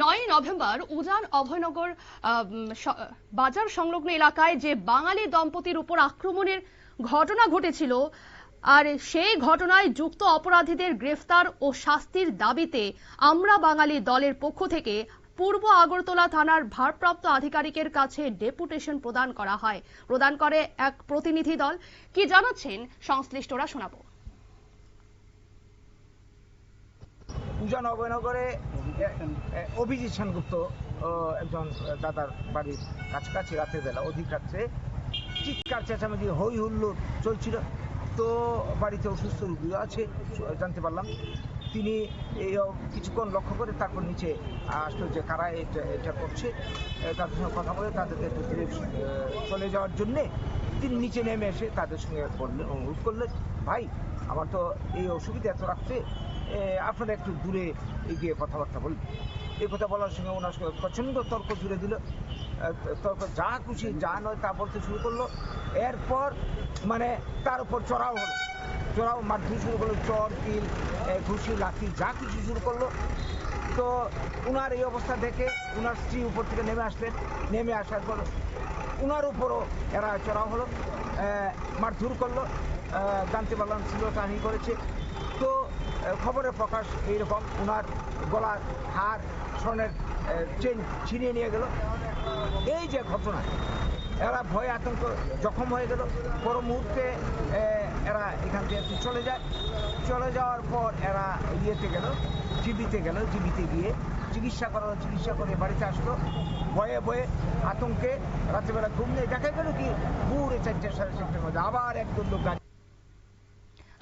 নয় নভেম্বর উজান অভয়নগর বাজার সংলগ্ন এলাকায় যে বাঙালি দম্পতির উপর আক্রমণের ঘটনা ঘটেছিল, আর সেই ঘটনায় যুক্ত অপরাধীদের গ্রেফতার ও শাস্তির দাবিতে আমরা বাঙালি দলের পক্ষ থেকে পূর্ব আগরতলা থানার ভারপ্রাপ্ত আধিকারিকের কাছে ডেপুটেশন প্রদান করা হয়। প্রদান করে এক প্রতিনিধি দল। কি জানাচ্ছেন সংশ্লিষ্টরা শোনাবো। অভিজিৎ সেনগুপ্ত একজন দাদার বাড়ির কাছাকাছি রাতের বেলা অধিক রাত্রে চিৎকার চেঁচামেচি হই হুল্লোড় চলছিল। তো বাড়িতে অসুস্থ রুগীও আছে জানতে পারলাম। তিনি এই কিছুক্ষণ লক্ষ্য করে তারপর নিচে আসলো যে কারা এটা এটা করছে তাদের সঙ্গে কথা বলে তাদেরকে দূরে চলে যাওয়ার জন্যে তিনি নিচে নেমে এসে তাদের সঙ্গে বললেন অনুরোধ করলেন ভাই আমার তো এই অসুবিধা এত এ, আপনারা একটু দূরে এগিয়ে কথাবার্তা বলবেন এই কথা বলার সঙ্গে ওনার সঙ্গে প্রচণ্ড তর্ক জুড়ে দিল। তর্ক যা খুশি, যা নয় তা বলতে শুরু করল। এরপর মানে তার উপর চড়াও হলো। চড়াও মারধর শুরু করল, চর কিল ঘুষি, লাঠি, যা কিছু শুরু করল। তো উনার এই অবস্থা দেখে উনার স্ত্রী উপর থেকে নেমে আসলেন। নেমে আসার পর উনার উপরও এরা চড়াও হলো মারধর করল। জানতে পারলাম ছিল করেছে। তো আহ, খবরের প্রকাশ এইরকম ওনার গলার হার স্বর্ণের চেন ছিনিয়ে নিয়ে গেল। এই যে ঘটনা এরা ভয় আতঙ্ক জখম হয়ে গেল। পর মুহূর্তে এরা এখান থেকে চলে যায়। চলে যাওয়ার পর এরা ইয়েতে গেল জিবিতে গেল জিবিতে গিয়ে চিকিৎসা করালো চিকিৎসা করে বাড়িতে আসলো। ভয়ে ভয়ে আতঙ্কে রাত্রেবেলা ঘুম নেই। দেখা গেল কি পুরে চারটে সাড়ে চারটের মধ্যে আবার একজন লোক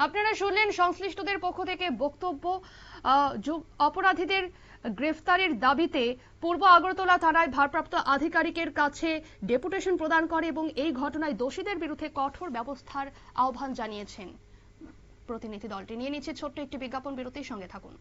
আপনারা শুনলেন সংশ্লিষ্টদের পক্ষ থেকে বক্তব্য। অপরাধীদের গ্রেফতারের দাবিতে পূর্ব আগরতলা থানায় ভারপ্রাপ্ত আধিকারিকের কাছে ডেপুটেশন প্রদান করে এবং এই ঘটনায় দোষীদের বিরুদ্ধে কঠোর ব্যবস্থার আহ্বান জানিয়েছেন। প্রতিনিধি দলটি নিয়ে নিচ্ছে ছোট্ট একটি বিজ্ঞাপন, বিরতির সঙ্গে থাকুন।